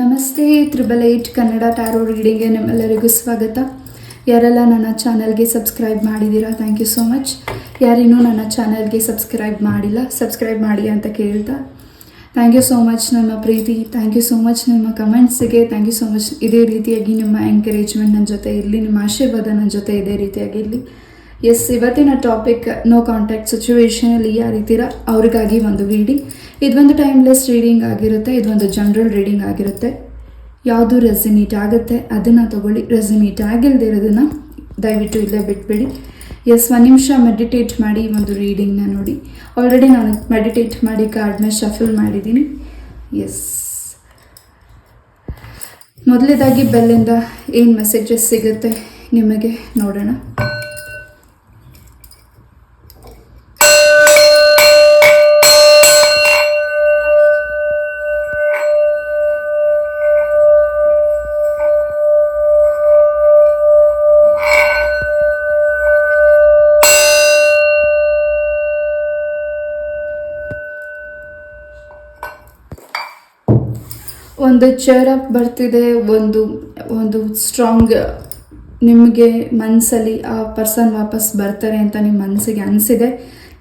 Namaste triple eight Kannada tarot ರೀಡಿಂಗ್ಗೆ ನಿಮ್ಮೆಲ್ಲರಿಗೂ ಸ್ವಾಗತ. ಯಾರೆಲ್ಲ ನನ್ನ ಚಾನಲ್ಗೆ ಸಬ್ಸ್ಕ್ರೈಬ್ ಮಾಡಿದ್ದೀರಾ ಥ್ಯಾಂಕ್ ಯು ಸೋ ಮಚ್ ಯಾರಿನ್ನೂ ನನ್ನ ಚಾನಲ್ಗೆ ಸಬ್ಸ್ಕ್ರೈಬ್ ಮಾಡಿಲ್ಲ ಸಬ್ಸ್ಕ್ರೈಬ್ ಮಾಡಿ ಅಂತ ಕೇಳ್ತಾ. ಥ್ಯಾಂಕ್ ಯು ಸೋ ಮಚ್ ನಮ್ಮ ಪ್ರೀತಿ ಥ್ಯಾಂಕ್ ಯು ಸೋ ಮಚ್ ನಿಮ್ಮ ಕಮೆಂಟ್ಸಿಗೆ ಥ್ಯಾಂಕ್ ಯು ಸೋ ಮಚ್ ಇದೇ ರೀತಿಯಾಗಿ ನಿಮ್ಮ ಎಂಕರೇಜ್ಮೆಂಟ್ ನನ್ನ ಜೊತೆ ಇರಲಿ, ನಿಮ್ಮ ಆಶೀರ್ವಾದ ನನ್ನ ಜೊತೆ ಇದೇ ರೀತಿಯಾಗಿ ಇರಲಿ. ಎಸ್, ಇವತ್ತಿನ ಟಾಪಿಕ್ ನೋ ಕಾಂಟ್ಯಾಕ್ಟ್ ಸಿಚುವೇಶನಲ್ಲಿ ಯಾರಿದ್ದೀರಾ ಅವ್ರಿಗಾಗಿ ಒಂದು ರೀಡಿಂಗ್ ಇದೊಂದು ಟೈಮ್ಲೆಸ್ ರೀಡಿಂಗ್ ಆಗಿರುತ್ತೆ ಇದೊಂದು ಜನರಲ್ ರೀಡಿಂಗ್ ಆಗಿರುತ್ತೆ. ಯಾವುದು ರೆಸಿನೇಟ್ ಆಗುತ್ತೆ, ಅದನ್ನು ತಗೊಳ್ಳಿ. ರೆಸಿನೇಟ್ ಆಗಿಲ್ಲದೆ ಇರೋದನ್ನು ದಯವಿಟ್ಟು ಇಲ್ಲೇ ಬಿಟ್ಬಿಡಿ. ಎಸ್, ಒಂದು ನಿಮಿಷ ಮೆಡಿಟೇಟ್ ಮಾಡಿ ಒಂದು ರೀಡಿಂಗ್ನ ನೋಡಿ. ಆಲ್ರೆಡಿ ನಾನು ಮೆಡಿಟೇಟ್ ಮಾಡಿ ಕಾರ್ಡ್ನ ಶಫಲ್ ಮಾಡಿದ್ದೀನಿ. ಎಸ್ ಮೊದಲೇದಾಗಿ ಬೆಲ್ಲಿಂದ ಏನು ಮೆಸೇಜಸ್ ಸಿಗುತ್ತೆ, ನಿಮಗೆ ನೋಡೋಣ. ಒಂದು ಚೇರ್ ಅಪ್ ಬರ್ತಿದೆ, ಒಂದು ಒಂದು ಸ್ಟ್ರಾಂಗ್ ನಿಮಗೆ ಮನಸ್ಸಲ್ಲಿ ಆ ಪರ್ಸನ್ ವಾಪಸ್ ಬರ್ತಾರೆ ಅಂತ ನಿಮ್ಮ ಮನಸ್ಸಿಗೆ ಅನಿಸಿದೆ,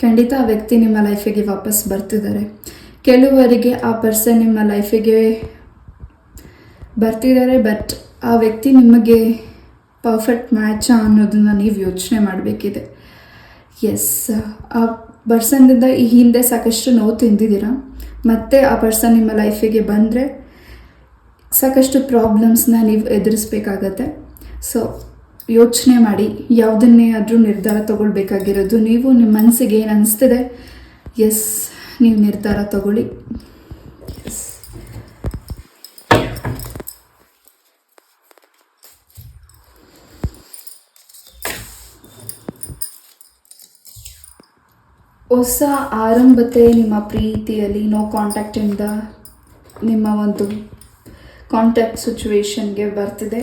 ಖಂಡಿತ ಆ ವ್ಯಕ್ತಿ ನಿಮ್ಮ ಲೈಫಿಗೆ ವಾಪಸ್ ಬರ್ತಿದ್ದಾರೆ. ಕೆಲವರಿಗೆ ಆ ಪರ್ಸನ್ ನಿಮ್ಮ ಲೈಫಿಗೆ ಬರ್ತಿದ್ದಾರೆ ಬಟ್ ಆ ವ್ಯಕ್ತಿ ನಿಮಗೆ ಪರ್ಫೆಕ್ಟ್ ಮ್ಯಾಚಾ ಅನ್ನೋದನ್ನ ನೀವು ಯೋಚನೆ ಮಾಡಬೇಕಿದೆ. ಎಸ್ ಆ ಪರ್ಸನ್ನಿಂದ ಈ ಹಿಂದೆ ಸಾಕಷ್ಟು ನೋವು ತಿಂದಿದ್ದೀರಾ? ಮತ್ತೆ ಆ ಪರ್ಸನ್ ನಿಮ್ಮ ಲೈಫಿಗೆ ಬಂದರೆ ಸಾಕಷ್ಟು ಪ್ರಾಬ್ಲಮ್ಸ್ನ ನೀವು ಎದುರಿಸ್ಬೇಕಾಗತ್ತೆ. ಸೊ ಯೋಚನೆ ಮಾಡಿ, ಯಾವುದನ್ನೇ ಆದರೂ ನಿರ್ಧಾರ ತಗೊಳ್ಬೇಕಾಗಿರೋದು ನೀವು ನಿಮ್ಮ ಮನಸ್ಸಿಗೆ ಏನು ಅನಿಸ್ತಿದೆ? ಎಸ್ ನೀವು ನಿರ್ಧಾರ ತಗೊಳ್ಳಿ. ಹೊಸ ಆರಂಭತೆ ನಿಮ್ಮ ಪ್ರೀತಿಯಲ್ಲಿ ನೋ ಕಾಂಟ್ಯಾಕ್ಟಿಂದ ನಿಮ್ಮ ಒಂದು ಕಾಂಟ್ಯಾಕ್ಟ್ ಸಿಚುವೇಶನ್ಗೆ ಬರ್ತಿದೆ.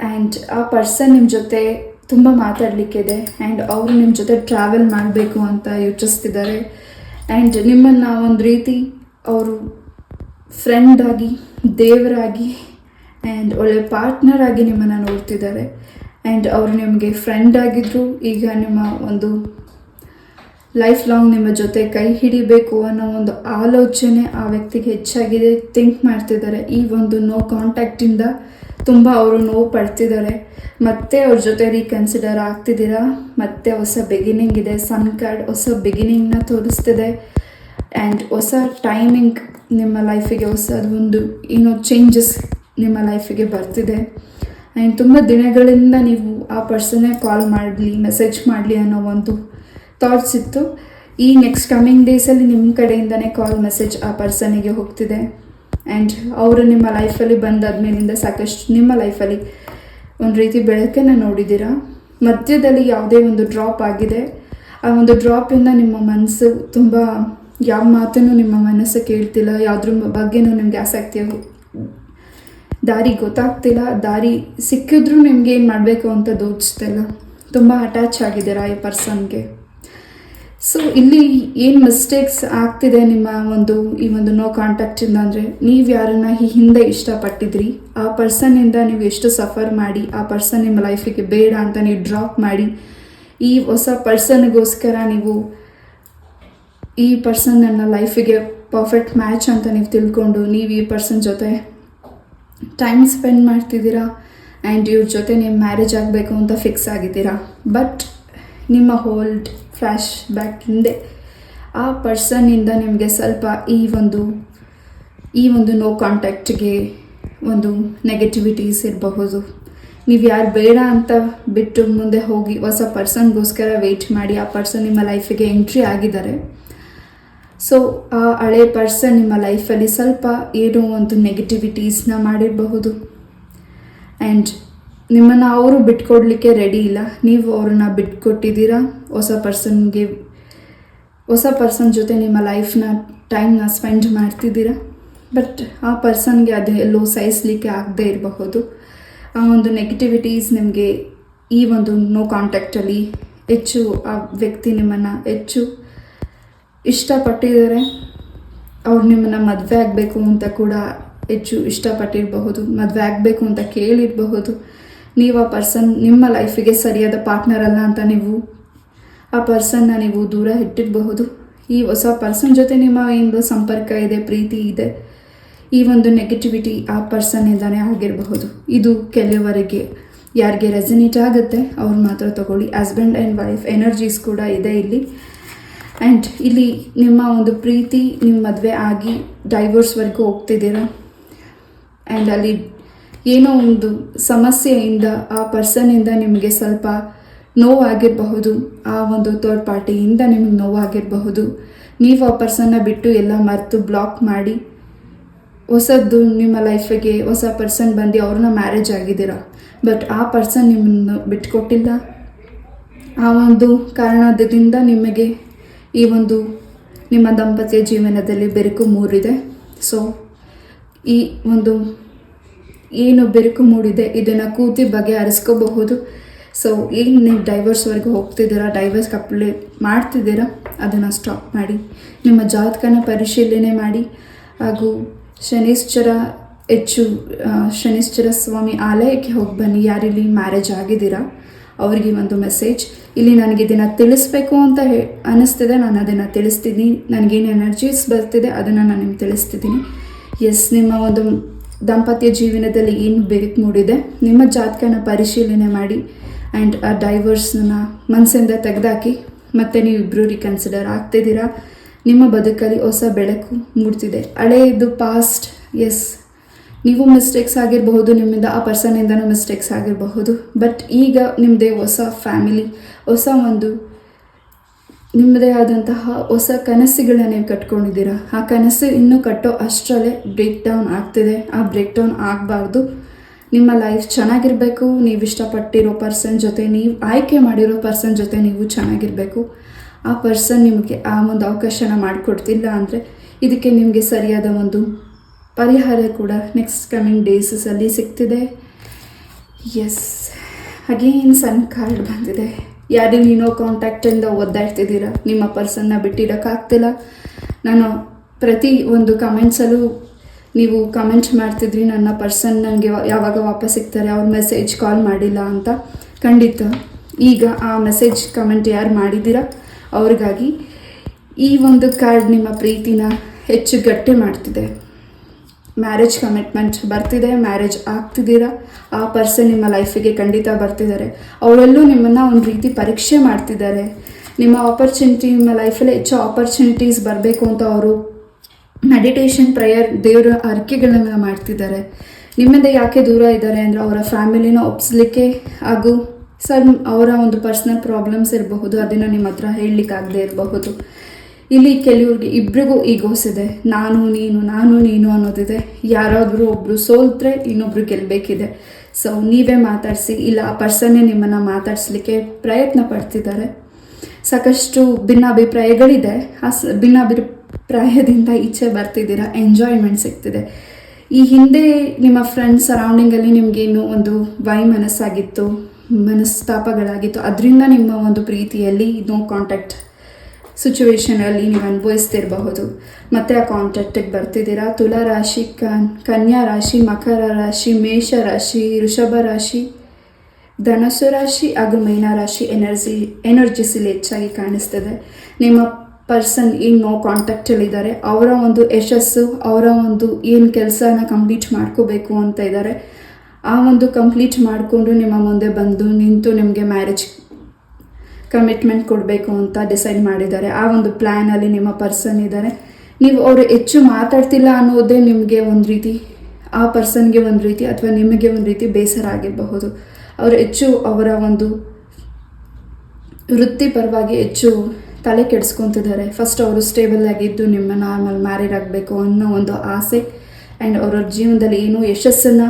ಆ್ಯಂಡ್ ಆ ಪರ್ಸನ್ ನಿಮ್ಮ ಜೊತೆ ತುಂಬ ಮಾತಾಡಲಿಕ್ಕಿದೆ. ಆ್ಯಂಡ್ ಅವರು ನಿಮ್ಮ ಜೊತೆ ಟ್ರಾವೆಲ್ ಮಾಡಬೇಕು ಅಂತ ಯೋಚಿಸ್ತಿದ್ದಾರೆ. ಆ್ಯಂಡ್ ನಿಮ್ಮನ್ನು ಒಂದು ರೀತಿ ಅವರು ಫ್ರೆಂಡಾಗಿ ದೇವರಾಗಿ ಆ್ಯಂಡ್ ಒಳ್ಳೆ ಪಾರ್ಟ್ನರ್ ಆಗಿ ನಿಮ್ಮನ್ನು ನೋಡ್ತಿದ್ದಾರೆ. ಆ್ಯಂಡ್ ಅವರು ನಿಮಗೆ ಫ್ರೆಂಡ್ ಆಗಿದ್ದರು ಈಗ ನಿಮ್ಮ ಒಂದು ಲೈಫ್ ಲಾಂಗ್ ನಿಮ್ಮ ಜೊತೆ ಕೈ ಹಿಡಿಬೇಕು ಅನ್ನೋ ಒಂದು ಆಲೋಚನೆ ಆ ವ್ಯಕ್ತಿಗೆ ಹೆಚ್ಚಾಗಿದೆ. ಥಿಂಕ್ ಮಾಡ್ತಿದ್ದಾರೆ. ಈ ಒಂದು ನೋ ಕಾಂಟ್ಯಾಕ್ಟಿಂದ ತುಂಬ ಅವರು ನೋವು ಪಡ್ತಿದ್ದಾರೆ. ಮತ್ತೆ ಅವ್ರ ಜೊತೆ ರೀಕನ್ಸಿಡರ್ ಆಗ್ತಿದ್ದೀರಾ? ಮತ್ತೆ ಹೊಸ ಬಿಗಿನಿಂಗ್ ಇದೆ. ಸನ್ ಕಾರ್ಡ್ ಹೊಸ ಬಿಗಿನಿಂಗ್ನ ತೋರಿಸ್ತಿದೆ. ಆ್ಯಂಡ್ ಹೊಸ ಟೈಮಿಂಗ್ ನಿಮ್ಮ ಲೈಫಿಗೆ ಒಂದು ಏನೋ ಚೇಂಜಸ್ ನಿಮ್ಮ ಲೈಫಿಗೆ ಬರ್ತಿದೆ. ಆ್ಯಂಡ್ ತುಂಬ ದಿನಗಳಿಂದ ನೀವು ಆ ಪರ್ಸನ್ನೇ ಕಾಲ್ ಮಾಡಲಿ ಮೆಸೇಜ್ ಮಾಡಲಿ ಅನ್ನೋ ಒಂದು ಥಾಟ್ಸ್ ಇತ್ತು. ಈ ನೆಕ್ಸ್ಟ್ ಕಮಿಂಗ್ ಡೇಸಲ್ಲಿ ನಿಮ್ಮ ಕಡೆಯಿಂದನೇ ಕಾಲ್ ಮೆಸೇಜ್ ಆ ಪರ್ಸನಿಗೆ ಹೋಗ್ತಿದೆ. ಆ್ಯಂಡ್ ಅವರು ನಿಮ್ಮ ಲೈಫಲ್ಲಿ ಬಂದಾದ್ಮೇಲಿಂದ ಸಾಕಷ್ಟು ನಿಮ್ಮ ಲೈಫಲ್ಲಿ ಒಂದು ರೀತಿ ಬೆಳಕನ್ನು ನೋಡಿದ್ದೀರಾ? ಮಧ್ಯದಲ್ಲಿ ಯಾವುದೇ ಒಂದು ಡ್ರಾಪ್ ಆಗಿದೆ. ಆ ಒಂದು ಡ್ರಾಪಿಂದ ನಿಮ್ಮ ಮನಸ್ಸು ತುಂಬ ಯಾವ ಮಾತನ್ನು ನಿಮ್ಮ ಮನಸ್ಸು ಕೇಳ್ತಿಲ್ಲ. ಯಾವುದ್ರ ಬಗ್ಗೆನೂ ನಿಮಗೆ ಆಸಕ್ತಿ ದಾರಿ ಗೊತ್ತಾಗ್ತಿಲ್ಲ. ದಾರಿ ಸಿಕ್ಕಿದ್ರೂ ನಿಮಗೆ ಏನು ಮಾಡಬೇಕು ಅಂತ ದೋಚಿಸ್ತಿಲ್ಲ ತುಂಬ ಅಟ್ಯಾಚ್ ಆಗಿದ್ದೀರಾ ಈ ಪರ್ಸನ್ಗೆ ಸೊ ಇಲ್ಲಿ ಏನು ಮಿಸ್ಟೇಕ್ಸ್ ಆಗ್ತಿದೆ ನಿಮ್ಮ ಒಂದು, ಈ ಒಂದು ನೋ ಕಾಂಟ್ಯಾಕ್ಟಿಂದ ಅಂದರೆ? ನೀವು ಯಾರನ್ನ ಈ ಹಿಂದೆ ಇಷ್ಟಪಟ್ಟಿದ್ರಿ, ಆ ಪರ್ಸನ್ನಿಂದ ನೀವು ಎಷ್ಟು ಸಫರ್ ಮಾಡಿ, ಆ ಪರ್ಸನ್ ನಿಮ್ಮ ಲೈಫಿಗೆ ಬೇಡ ಅಂತ ನೀವು ಡ್ರಾಪ್ ಮಾಡಿ, ಈ ಹೊಸ ಪರ್ಸನ್ಗೋಸ್ಕರ ನೀವು ಈ ಪರ್ಸನ್ ನನ್ನ ಲೈಫಿಗೆ ಪರ್ಫೆಕ್ಟ್ ಮ್ಯಾಚ್ ಅಂತ ನೀವು ತಿಳ್ಕೊಂಡು, ನೀವು ಈ ಪರ್ಸನ್ ಜೊತೆ ಟೈಮ್ ಸ್ಪೆಂಡ್ ಮಾಡ್ತಿದ್ದೀರಾ? ಆ್ಯಂಡ್ ಇವ್ರ ಜೊತೆ ನೀವು ಮ್ಯಾರೇಜ್ ಆಗಬೇಕು ಅಂತ ಫಿಕ್ಸ್ ಆಗಿದ್ದೀರಾ? ಬಟ್ ನಿಮ್ಮ ಹೋಲ್ಡ್ ಫ್ಲ್ಯಾಶ್ ಬ್ಯಾಕ್ ಹಿಂದೆ. ಆ ಪರ್ಸನ್ನಿಂದ ನಿಮಗೆ ಸ್ವಲ್ಪ ಈ ಒಂದು ಈ ಒಂದು ನೋ ಕಾಂಟ್ಯಾಕ್ಟ್ಗೆ ಒಂದು ನೆಗೆಟಿವಿಟೀಸ್ ಇರಬಹುದು. ನೀವು ಯಾರು ಬೇಡ ಅಂತ ಬಿಟ್ಟು ಮುಂದೆ ಹೋಗಿ ಹೊಸ ಪರ್ಸನ್ಗೋಸ್ಕರ ವೆಯ್ಟ್ ಮಾಡಿ ಆ ಪರ್ಸನ್ ನಿಮ್ಮ ಲೈಫಿಗೆ ಎಂಟ್ರಿ ಆಗಿದ್ದಾರೆ. ಸೊ ಆ ಹಳೆ ಪರ್ಸನ್ ನಿಮ್ಮ ಲೈಫಲ್ಲಿ ಸ್ವಲ್ಪ ಏನೋ ಒಂದು ನೆಗೆಟಿವಿಟೀಸ್ನ ಮಾಡಿರಬಹುದು. ಆ್ಯಂಡ್ ನಿಮ್ಮನ್ನು ಅವರು ಬಿಟ್ಕೊಡ್ಲಿಕ್ಕೆ ರೆಡಿ ಇಲ್ಲ. ನೀವು ಅವ್ರನ್ನ ಬಿಟ್ಕೊಟ್ಟಿದ್ದೀರಾ? ಹೊಸ ಪರ್ಸನ್ಗೆ, ಹೊಸ ಪರ್ಸನ್ ಜೊತೆ ನಿಮ್ಮ ಲೈಫ್ನ ಟೈಮ್ನ ಸ್ಪೆಂಡ್ ಮಾಡ್ತಿದ್ದೀರಾ? ಬಟ್ ಆ ಪರ್ಸನ್ಗೆ ಅದು ಎಲ್ಲೋ ಸಹಿಸ್ಲಿಕ್ಕೆ ಆಗದೆ ಇರಬಹುದು. ಆ ಒಂದು ನೆಗೆಟಿವಿಟೀಸ್ ನಿಮಗೆ ಈ ಒಂದು ನೋ ಕಾಂಟ್ಯಾಕ್ಟಲ್ಲಿ ಹೆಚ್ಚು, ಆ ವ್ಯಕ್ತಿ ನಿಮ್ಮನ್ನು ಹೆಚ್ಚು ಇಷ್ಟಪಟ್ಟಿದ್ದಾರೆ. ಅವ್ರು ನಿಮ್ಮನ್ನು ಮದುವೆ ಆಗಬೇಕು ಅಂತ ಕೂಡ ಹೆಚ್ಚು ಇಷ್ಟಪಟ್ಟಿರಬಹುದು, ಮದುವೆ ಆಗಬೇಕು ಅಂತ ಕೇಳಿರಬಹುದು. ನೀವು ಆ ಪರ್ಸನ್ ನಿಮ್ಮ ಲೈಫಿಗೆ ಸರಿಯಾದ ಪಾರ್ಟ್ನರ್ ಅಲ್ಲ ಅಂತ ನೀವು, ಆ ಪರ್ಸನ್ನ ನೀವು ದೂರ ಇಟ್ಟಿರಬಹುದು. ಈ ಹೊಸ ಪರ್ಸನ್ ಜೊತೆ ನಿಮ್ಮ ಒಂದು ಸಂಪರ್ಕ ಇದೆ, ಪ್ರೀತಿ ಇದೆ. ಈ ಒಂದು ನೆಗೆಟಿವಿಟಿ ಆ ಪರ್ಸನ್ನಿಂದನೇ ಆಗಿರಬಹುದು. ಇದು ಕೆಲವರಿಗೆ, ಯಾರಿಗೆ ರೆಸನೇಟ್ ಆಗುತ್ತೆ, ಅವ್ರು ಮಾತ್ರ ತಗೊಳ್ಳಿ. ಹಸ್ಬೆಂಡ್ ಆ್ಯಂಡ್ ವೈಫ್ ಎನರ್ಜೀಸ್ ಕೂಡ ಇದೆ ಇಲ್ಲಿ. ಆ್ಯಂಡ್ ಇಲ್ಲಿ ನಿಮ್ಮ ಒಂದು ಪ್ರೀತಿ ನಿಮ್ಮ ಮದುವೆ ಆಗಿ ಡೈವೋರ್ಸ್ವರೆಗೂ ಹೋಗ್ತಿದ್ದೀರಾ? ಆ್ಯಂಡ್ ಅಲ್ಲಿ ಏನೋ ಒಂದು ಸಮಸ್ಯೆಯಿಂದ ಆ ಪರ್ಸನ್ನಿಂದ ನಿಮಗೆ ಸ್ವಲ್ಪ ನೋವಾಗಿರಬಹುದು, ಆ ಒಂದು ಥರ್ಡ್ ಪಾರ್ಟಿಯಿಂದ ನಿಮಗೆ ನೋವಾಗಿರಬಹುದು. ನೀವು ಆ ಪರ್ಸನ್ನ ಬಿಟ್ಟು ಎಲ್ಲ ಮರೆತು ಬ್ಲಾಕ್ ಮಾಡಿ, ಹೊಸದ್ದು ನಿಮ್ಮ ಲೈಫಿಗೆ ಹೊಸ ಪರ್ಸನ್ ಬಂದು ಅವ್ರನ್ನ ಮ್ಯಾರೇಜ್ ಆಗಿದ್ದೀರ? ಬಟ್ ಆ ಪರ್ಸನ್ ನಿಮ್ಮನ್ನು ಬಿಟ್ಕೊಟ್ಟಿಲ್ಲ. ಆ ಒಂದು ಕಾರಣದಿಂದ ನಿಮಗೆ ಈ ಒಂದು ನಿಮ್ಮ ದಂಪತಿಯ ಜೀವನದಲ್ಲಿ ಬೆರಕು ಮೂರಿದೆ. ಸೊ ಈ ಒಂದು ಏನು ಬಿರುಕು ಮೂಡಿದೆ ಇದನ್ನು ಕೂತಿ ಬಗೆಹರಿಸ್ಕೋಬಹುದು. ಸೊ ಏನು ನೀವು ಡೈವರ್ಸ್ವರೆಗೂ ಹೋಗ್ತಿದ್ದೀರಾ ಡೈವರ್ಸ್ ಅಪ್ಲೈ ಮಾಡ್ತಿದ್ದೀರಾ, ಅದನ್ನು ಸ್ಟಾಪ್ ಮಾಡಿ. ನಿಮ್ಮ ಜಾತಕನ ಪರಿಶೀಲನೆ ಮಾಡಿ. ಹಾಗೂ ಶನೀಶ್ಚರ ಹೆಚ್ಚು ಶನಿಶ್ಚರ ಸ್ವಾಮಿ ಆಲಯಕ್ಕೆ ಹೋಗಿ ಬನ್ನಿ. ಯಾರಿಲ್ಲಿ ಮ್ಯಾರೇಜ್ ಆಗಿದ್ದೀರಾ, ಅವರಿಗೆ ಒಂದು ಮೆಸೇಜ್ ಇಲ್ಲಿ ನನಗೆ ಇದನ್ನು ತಿಳಿಸ್ಬೇಕು ಅಂತ ಹೇ ಅನ್ನಿಸ್ತಿದೆ ನಾನು ಅದನ್ನು ತಿಳಿಸ್ತೀನಿ. ನನಗೇನು ಎನರ್ಜೀಸ್ ಬರ್ತಿದೆ, ಅದನ್ನು ನಾನು ನಿಮ್ಗೆ ತಿಳಿಸ್ತಿದ್ದೀನಿ. ಎಸ್ ನಿಮ್ಮ ಒಂದು ದಾಂಪತ್ಯ ಜೀವನದಲ್ಲಿ ಏನು ಬೆರಕು ಮೂಡಿದೆ, ನಿಮ್ಮ ಜಾತಕನ ಪರಿಶೀಲನೆ ಮಾಡಿ ಆ್ಯಂಡ್ ಆ ಡೈವರ್ಸ್ನ ಮನಸ್ಸಿಂದ ತೆಗೆದಾಕಿ, ಮತ್ತೆ ನೀವಿಬ್ಬರು ರೀಕನ್ಸಿಡರ್ ಆಗ್ತಿದ್ದೀರಾ? ನಿಮ್ಮ ಬದುಕಲ್ಲಿ ಹೊಸ ಬೆಳಕು ಮೂಡ್ತಿದೆ. ಹಳೆಯದು ಪಾಸ್ಟ್ ಎಸ್ ನೀವು ಮಿಸ್ಟೇಕ್ಸ್ ಆಗಿರಬಹುದು, ನಿಮ್ಮಿಂದ ಆ ಪರ್ಸನ್ನಿಂದನೂ ಮಿಸ್ಟೇಕ್ಸ್ ಆಗಿರಬಹುದು. ಬಟ್ ಈಗ ನಿಮ್ಮದೇ ಹೊಸ ಫ್ಯಾಮಿಲಿ ಹೊಸ ಒಂದು ನಿಮ್ಮದೇ ಆದಂತಹ ಹೊಸ ಕನಸುಗಳನ್ನ ನೀವು ಕಟ್ಕೊಂಡಿದ್ದೀರಾ? ಆ ಕನಸು ಇನ್ನೂ ಕಟ್ಟೋ ಅಷ್ಟರಲ್ಲೇ ಬ್ರೇಕ್ ಡೌನ್ ಆಗ್ತಿದೆ. ಆ ಬ್ರೇಕ್ ಡೌನ್ ಆಗಬಾರ್ದು. ನಿಮ್ಮ ಲೈಫ್ ಚೆನ್ನಾಗಿರಬೇಕು. ನೀವು ಇಷ್ಟಪಟ್ಟಿರೋ ಪರ್ಸನ್ ಜೊತೆ ನೀವು ಆಯ್ಕೆ ಮಾಡಿರೋ ಪರ್ಸನ್ ಜೊತೆ ನೀವು ಚೆನ್ನಾಗಿರಬೇಕು. ಆ ಪರ್ಸನ್ ನಿಮಗೆ ಆ ಒಂದು ಅವಕಾಶನ ಮಾಡಿಕೊಡ್ತಿಲ್ಲ ಅಂದರೆ ಇದಕ್ಕೆ ನಿಮಗೆ ಸರಿಯಾದ ಒಂದು ಪರಿಹಾರ ಕೂಡ ನೆಕ್ಸ್ಟ್ ಕಮಿಂಗ್ ಡೇಸಸಲ್ಲಿ ಸಿಗ್ತಿದೆ. ಎಸ್ ಅಗೇನ್ ಸನ್ ಕಾರ್ಡ್ ಬಂದಿದೆ. ಯಾರು ನೀನೋ ಕಾಂಟ್ಯಾಕ್ಟಿಂದ ಒದ್ದಾಡ್ತಿದ್ದೀರ? ನಿಮ್ಮ ಪರ್ಸನ್ನ ಬಿಟ್ಟಿಡೋಕ್ಕಾಗ್ತಿಲ್ಲ. ನಾನು ಪ್ರತಿ ಒಂದು ಕಮೆಂಟ್ಸಲ್ಲೂ ನೀವು ಕಮೆಂಟ್ಸ್ ಮಾಡ್ತಿದ್ರಿ, ನನ್ನ ಪರ್ಸನ್ ನನಗೆ ಯಾವಾಗ ವಾಪಸ್ ಸಿಗ್ತಾರೆ, ಅವ್ರ ಮೆಸೇಜ್ ಕಾಲ್ ಮಾಡಿಲ್ಲ ಅಂತ. ಖಂಡಿತ. ಈಗ ಆ ಮೆಸೇಜ್ ಕಮೆಂಟ್ ಯಾರು ಮಾಡಿದ್ದೀರಾ? ಅವ್ರಿಗಾಗಿ ಈ ಒಂದು ಕಾರ್ಡ್ ನಿಮ್ಮ ಪ್ರೀತಿನ ಹೆಚ್ಚು ಗಟ್ಟಿ ಮಾಡ್ತಿದೆ. ಮ್ಯಾರೇಜ್ ಕಮಿಟ್ಮೆಂಟ್ ಬರ್ತಿದೆ ಮ್ಯಾರೇಜ್ ಆಗ್ತಿದ್ದೀರಾ? ಆ ಪರ್ಸನ್ ನಿಮ್ಮ ಲೈಫಿಗೆ ಖಂಡಿತ ಬರ್ತಿದ್ದಾರೆ. ಅವರೆಲ್ಲೂ ನಿಮ್ಮನ್ನು ಒಂದು ರೀತಿ ಪರೀಕ್ಷೆ ಮಾಡ್ತಿದ್ದಾರೆ. ನಿಮ್ಮ ಆಪರ್ಚುನಿಟಿ ನಿಮ್ಮ ಲೈಫಲ್ಲಿ ಹೆಚ್ಚು ಆಪರ್ಚುನಿಟೀಸ್ ಬರಬೇಕು ಅಂತ ಅವರು ಮೆಡಿಟೇಷನ್ ಪ್ರೇಯರ್ ದೇವರ ಅರಿಕೆಗಳನ್ನ ಮಾಡ್ತಿದ್ದಾರೆ. ನಿಮ್ಮಿಂದ ಯಾಕೆ ದೂರ ಇದ್ದಾರೆ ಅಂದರೆ ಅವರ ಫ್ಯಾಮಿಲಿನ ಒಪ್ಪಿಸ್ಲಿಕ್ಕೆ ಹಾಗೂ ಸರ್, ಅವರ ಒಂದು ಪರ್ಸ್ನಲ್ ಪ್ರಾಬ್ಲಮ್ಸ್ ಇರಬಹುದು, ಅದನ್ನು ನಿಮ್ಮ ಹತ್ರ ಹೇಳಲಿಕ್ಕಾಗದೇ ಇರಬಹುದು. ಇಲ್ಲಿ ಕೆಲವ್ರಿಗೆ ಇಬ್ರಿಗೂ ಈಗೋಸ್ ಇದೆ ನಾನು, ನೀನು ನಾನು, ನೀನು ಅನ್ನೋದಿದೆ. ಯಾರಾದರೂ ಒಬ್ಬರು ಸೋಲ್ತ್ರೆ ಇನ್ನೊಬ್ರು ಗೆಲ್ಲಬೇಕಿದೆ ಸೊ ನೀವೇ ಮಾತಾಡಿಸಿ, ಇಲ್ಲ ಆ ಪರ್ಸನ್ನೇ ನಿಮ್ಮನ್ನು ಮಾತಾಡಿಸ್ಲಿಕ್ಕೆ ಪ್ರಯತ್ನ ಪಡ್ತಿದ್ದಾರೆ. ಸಾಕಷ್ಟು ಭಿನ್ನಾಭಿಪ್ರಾಯಗಳಿದೆ. ಆ ಸ, ಭಿನ್ನಾಭಿಪ್ರಾಯದಿಂದ ಈಚೆ ಬರ್ತಿದ್ದೀರಾ? ಎಂಜಾಯ್ಮೆಂಟ್ ಸಿಗ್ತಿದೆ. ಈ ಹಿಂದೆ ನಿಮ್ಮ ಫ್ರೆಂಡ್ ಸರೌಂಡಿಂಗಲ್ಲಿ ನಿಮಗೇನು ಒಂದು ವೈ ಮನಸ್ಸಾಗಿತ್ತು, ಮನಸ್ತಾಪಗಳಾಗಿತ್ತು. ಅದರಿಂದ ನಿಮ್ಮ ಒಂದು ಪ್ರೀತಿಯಲ್ಲಿ ನೋ ಕಾಂಟ್ಯಾಕ್ಟ್ ಸಿಚುವೇಶನಲ್ಲಿ ನೀವು ಅನುಭವಿಸ್ತಿರಬಹುದು. ಮತ್ತೆ ಆ ಕಾಂಟ್ಯಾಕ್ಟಿಗೆ ಬರ್ತಿದ್ದೀರಾ? ತುಲಾ ರಾಶಿ, ಕನ್, ಕನ್ಯಾ ರಾಶಿ, ಮಕರ ರಾಶಿ, ಮೇಷ ರಾಶಿ, ವೃಷಭ ರಾಶಿ, ಧನಸ್ಸು ರಾಶಿ, ಹಾಗೂ ಮೀನ ರಾಶಿ ಎನರ್ಜಿ ಎನರ್ಜಿಸ್ ಇಲ್ಲಿ ಹೆಚ್ಚಾಗಿ ಕಾಣಿಸ್ತದೆ. ನಿಮ್ಮ ಪರ್ಸನ್ ಏನು ನೋ ಕಾಂಟ್ಯಾಕ್ಟಲ್ಲಿದ್ದಾರೆ ಅವರ ಒಂದು ಯಶಸ್ಸು, ಅವರ ಒಂದು ಏನು ಕೆಲಸನ ಕಂಪ್ಲೀಟ್ ಮಾಡ್ಕೋಬೇಕು ಅಂತ ಇದ್ದಾರೆ ಆ ಒಂದು ಕಂಪ್ಲೀಟ್ ಮಾಡಿಕೊಂಡು ನಿಮ್ಮ ಮುಂದೆ ಬಂದು ನಿಂತು ನಿಮಗೆ ಮ್ಯಾರೇಜ್ ಕಮಿಟ್ಮೆಂಟ್ ಕೊಡಬೇಕು ಅಂತ ಡಿಸೈಡ್ ಮಾಡಿದ್ದಾರೆ. ಆ ಒಂದು ಪ್ಲ್ಯಾನಲ್ಲಿ ನಿಮ್ಮ ಪರ್ಸನ್ ಇದ್ದಾರೆ. ನೀವು ಅವರು ಹೆಚ್ಚು ಮಾತಾಡ್ತಿಲ್ಲ ಅನ್ನೋದೇ ನಿಮಗೆ ಒಂದು ರೀತಿ, ಆ ಪರ್ಸನ್ಗೆ ಒಂದು ರೀತಿ ಅಥವಾ ನಿಮಗೆ ಒಂದು ರೀತಿ ಬೇಸರ ಆಗಿರಬಹುದು. ಅವರು ಹೆಚ್ಚು ಅವರ ಒಂದು ವೃತ್ತಿಪರವಾಗಿ ಹೆಚ್ಚು ತಲೆ ಕೆಡಿಸ್ಕೊತಿದ್ದಾರೆ. ಫಸ್ಟ್ ಅವರು ಸ್ಟೇಬಲ್ ಆಗಿದ್ದು ನಿಮ್ಮ ನಾರ್ಮಲ್ ಮ್ಯಾರಿಡ್ ಆಗಬೇಕು ಅನ್ನೋ ಒಂದು ಆಸೆ ಆ್ಯಂಡ್ ಅವರ ಜೀವನದಲ್ಲಿ ಏನು ಯಶಸ್ಸನ್ನು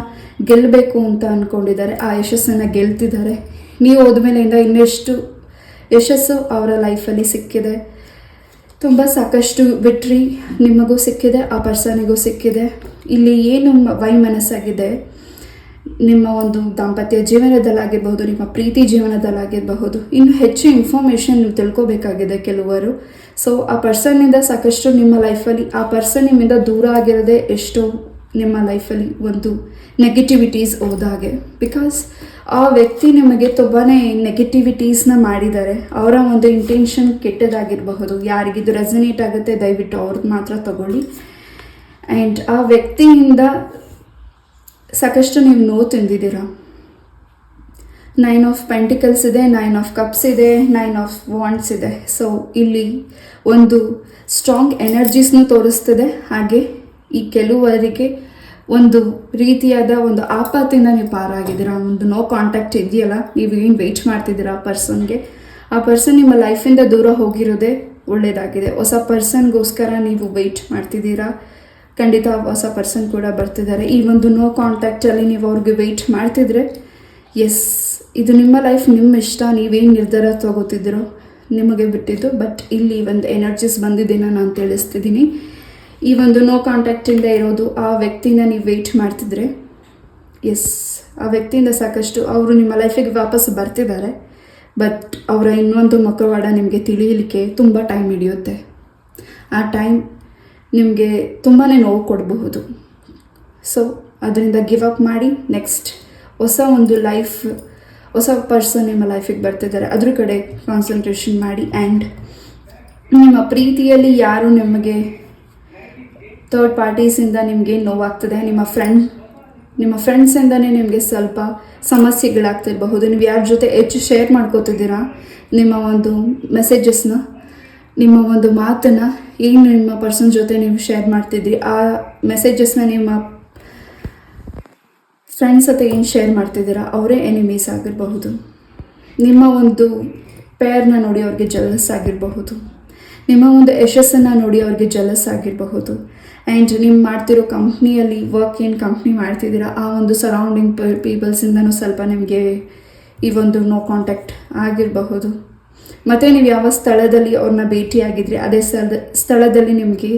ಗೆಲ್ಲಬೇಕು ಅಂತ ಅಂದ್ಕೊಂಡಿದ್ದಾರೆ ಆ ಯಶಸ್ಸನ್ನು ಗೆಲ್ತಿದ್ದಾರೆ. ನೀವು ಹೋದ್ಮೇಲೆಯಿಂದ ಇನ್ನೆಷ್ಟು ಯಶಸ್ಸು ಅವರ ಲೈಫಲ್ಲಿ ಸಿಕ್ಕಿದೆ. ತುಂಬ ಸಾಕಷ್ಟು ವಿಟ್ರಿ ನಿಮಗೂ ಸಿಕ್ಕಿದೆ, ಆ ಪರ್ಸನಿಗೂ ಸಿಕ್ಕಿದೆ. ಇಲ್ಲಿ ಏನು ಮ- ವೈ ಮನಸ್ಸಾಗಿದೆ ನಿಮ್ಮ ಒಂದು ದಾಂಪತ್ಯ ಜೀವನದಲ್ಲಾಗಿರಬಹುದು, ನಿಮ್ಮ ಪ್ರೀತಿ ಜೀವನದಲ್ಲಾಗಿರಬಹುದು. ಇನ್ನು ಹೆಚ್ಚು ಇನ್ಫಾರ್ಮೇಷನ್ ನೀವು ತಿಳ್ಕೊಬೇಕಾಗಿದೆ ಕೆಲವರು. ಸೊ ಆ ಪರ್ಸನ್ನಿಂದ ಸಾಕಷ್ಟು ನಿಮ್ಮ ಲೈಫಲ್ಲಿ ಆ ಪರ್ಸನ್ ನಿಮ್ಮಿಂದ ದೂರ ಆಗಿರೋದೇ ಎಷ್ಟೋ ನಿಮ್ಮ ಲೈಫಲ್ಲಿ ಒಂದು ನೆಗೆಟಿವಿಟೀಸ್ ಹೋದಾಗೆ ಬಿಕಾಸ್ ಆ ವ್ಯಕ್ತಿ ನಿಮಗೆ ತುಂಬಾ ನೆಗೆಟಿವಿಟೀಸ್ನ ಮಾಡಿದ್ದಾರೆ. ಅವರ ಒಂದು ಇಂಟೆನ್ಷನ್ ಕೆಟ್ಟದಾಗಿರಬಹುದು. ಯಾರಿಗಿದು ರೆಸನೇಟ್ ಆಗುತ್ತೆ, ದಯವಿಟ್ಟು ಅವ್ರದ್ದು ಮಾತ್ರ ತಗೊಳ್ಳಿ. ಆ್ಯಂಡ್ ಆ ವ್ಯಕ್ತಿಯಿಂದ ಸಾಕಷ್ಟು ನೀವು ನೋವು ತಿಂದಿದ್ದೀರ? ನೈನ್ ಆಫ್ ಪೆಂಟಿಕಲ್ಸ್ ಇದೆ ನೈನ್ ಆಫ್ ಕಪ್ಸ್ ಇದೆ ನೈನ್ ಆಫ್ ವಾಂಡ್ಸ್ ಇದೆ. ಸೊ ಇಲ್ಲಿ ಒಂದು ಸ್ಟ್ರಾಂಗ್ ಎನರ್ಜೀಸ್ನೂ ತೋರಿಸ್ತಿದೆ. ಹಾಗೆ ಈ ಕೆಲವರಿಗೆ ಒಂದು ರೀತಿಯಾದ ಒಂದು ಆಪತ್ತಿಂದ ನೀವು ಪಾರಾಗಿದ್ದೀರಾ? ಒಂದು ನೋ ಕಾಂಟ್ಯಾಕ್ಟ್ ಇದೆಯಲ್ಲ? ನೀವು ಏನು ವೆಯ್ಟ್ ಮಾಡ್ತಿದ್ದೀರಾ ಆ ಪರ್ಸನ್ಗೆ ಆ ಪರ್ಸನ್ ನಿಮ್ಮ ಲೈಫಿಂದ ದೂರ ಹೋಗಿರೋದೇ ಒಳ್ಳೆಯದಾಗಿದೆ ಹೊಸ ಪರ್ಸನ್ಗೋಸ್ಕರ ನೀವು ವೆಯ್ಟ್ ಮಾಡ್ತಿದ್ದೀರಾ? ಖಂಡಿತ ಹೊಸ ಪರ್ಸನ್ ಕೂಡ ಬರ್ತಿದ್ದಾರೆ. ಈ ಒಂದು ನೋ ಕಾಂಟ್ಯಾಕ್ಟಲ್ಲಿ ನೀವು ಅವ್ರಿಗೆ ವೆಯ್ಟ್ ಮಾಡ್ತಿದ್ರೆ ಎಸ್ ಇದು ನಿಮ್ಮ ಲೈಫ್ ನಿಮ್ಮ ಇಷ್ಟ. ನೀವೇನು ನಿರ್ಧಾರ ತಗೋತಿದ್ದೀರೋ ನಿಮಗೆ ಬಿಟ್ಟಿದ್ದು. ಬಟ್ ಇಲ್ಲಿ ಒಂದು ಎನರ್ಜೀಸ್ ಬಂದಿದ್ದೀನ ನಾನು ತಿಳಿಸ್ತಿದ್ದೀನಿ. ಈ ಒಂದು ನೋ ಕಾಂಟ್ಯಾಕ್ಟಿಂದ ಇರೋದು, ಆ ವ್ಯಕ್ತಿನ ನೀವು ವೆಯ್ಟ್ ಮಾಡ್ತಿದ್ರೆ ಎಸ್ ಆ ವ್ಯಕ್ತಿಯಿಂದ ಸಾಕಷ್ಟು ಅವರು ನಿಮ್ಮ ಲೈಫಿಗೆ ವಾಪಸ್ ಬರ್ತಿದ್ದಾರೆ ಬಟ್ ಅವರ ಇನ್ನೊಂದು ಮುಖವಾಡ ನಿಮಗೆ ತಿಳಿಯಲಿಕ್ಕೆ ತುಂಬ ಟೈಮ್ ಹಿಡಿಯುತ್ತೆ. ಆ ಟೈಮ್ ನಿಮಗೆ ತುಂಬಾ ನೋವು ಕೊಡಬಹುದು. ಸೊ ಅದರಿಂದ ಗಿವ್ ಅಪ್ ಮಾಡಿ ನೆಕ್ಸ್ಟ್ ಹೊಸ ಒಂದು ಲೈಫ್ ಹೊಸ ಪರ್ಸನ್ ನಿಮ್ಮ ಲೈಫಿಗೆ ಬರ್ತಿದ್ದಾರೆ, ಅದ್ರ ಕಡೆ ಕಾನ್ಸಂಟ್ರೇಷನ್ ಮಾಡಿ ಆ್ಯಂಡ್ ನಿಮ್ಮ ಪ್ರೀತಿಯಲ್ಲಿ ಯಾರು ನಿಮಗೆ ಥರ್ಡ್ ಪಾರ್ಟೀಸಿಂದ ನಿಮಗೆ ನೋವಾಗ್ತದೆ? ನಿಮ್ಮ ಫ್ರೆಂಡ್ ನಿಮ್ಮ ಫ್ರೆಂಡ್ಸಿಂದನೇ ನಿಮಗೆ ಸ್ವಲ್ಪ ಸಮಸ್ಯೆಗಳಾಗ್ತಿರಬಹುದು. ನೀವು ಯಾರ ಜೊತೆ ಹೆಚ್ಚು ಶೇರ್ ಮಾಡ್ಕೋತಿದ್ದೀರಾ? ನಿಮ್ಮ ಒಂದು ಮೆಸೇಜಸ್ನ ನಿಮ್ಮ ಒಂದು ಮಾತನ್ನು ಏನು ನಿಮ್ಮ ಪರ್ಸನ್ ಜೊತೆ ನೀವು ಶೇರ್ ಮಾಡ್ತಿದ್ದೀರಿ ಆ ಮೆಸೇಜಸ್ನ ನಿಮ್ಮ ಫ್ರೆಂಡ್ಸ್ ಜೊತೆ ಏನು ಶೇರ್ ಮಾಡ್ತಿದ್ದೀರಾ? ಅವರೇ ಎನಿಮೀಸ್ ಆಗಿರಬಹುದು. ನಿಮ್ಮ ಒಂದು ಪೇರ್ನ ನೋಡಿ ಅವ್ರಿಗೆ ಜಲಸ್ ಆಗಿರಬಹುದು. ನಿಮ್ಮ ಒಂದು ಯಶಸ್ಸನ್ನು ನೋಡಿ ಅವ್ರಿಗೆ ಜಲಸ್ ಆಗಿರಬಹುದು. ಆ್ಯಂಡ್ ನೀವು ಮಾಡ್ತಿರೋ ಕಂಪ್ನಿಯಲ್ಲಿ ವರ್ಕ್ ಏನು ಕಂಪ್ನಿ ಮಾಡ್ತಿದ್ದೀರಾ, ಆ ಒಂದು ಸರೌಂಡಿಂಗ್ ಪೀಪಲ್ಸಿಂದನೂ ಸ್ವಲ್ಪ ನಿಮಗೆ ಈ ಒಂದು ನೋ ಕಾಂಟ್ಯಾಕ್ಟ್ ಆಗಿರಬಹುದು. ಮತ್ತು ನೀವು ಯಾವ ಸ್ಥಳದಲ್ಲಿ ಅವ್ರನ್ನ ಭೇಟಿಯಾಗಿದ್ರಿ ಅದೇ ಸ್ಥಳದ ಸ್ಥಳದಲ್ಲಿ ನಿಮಗೆ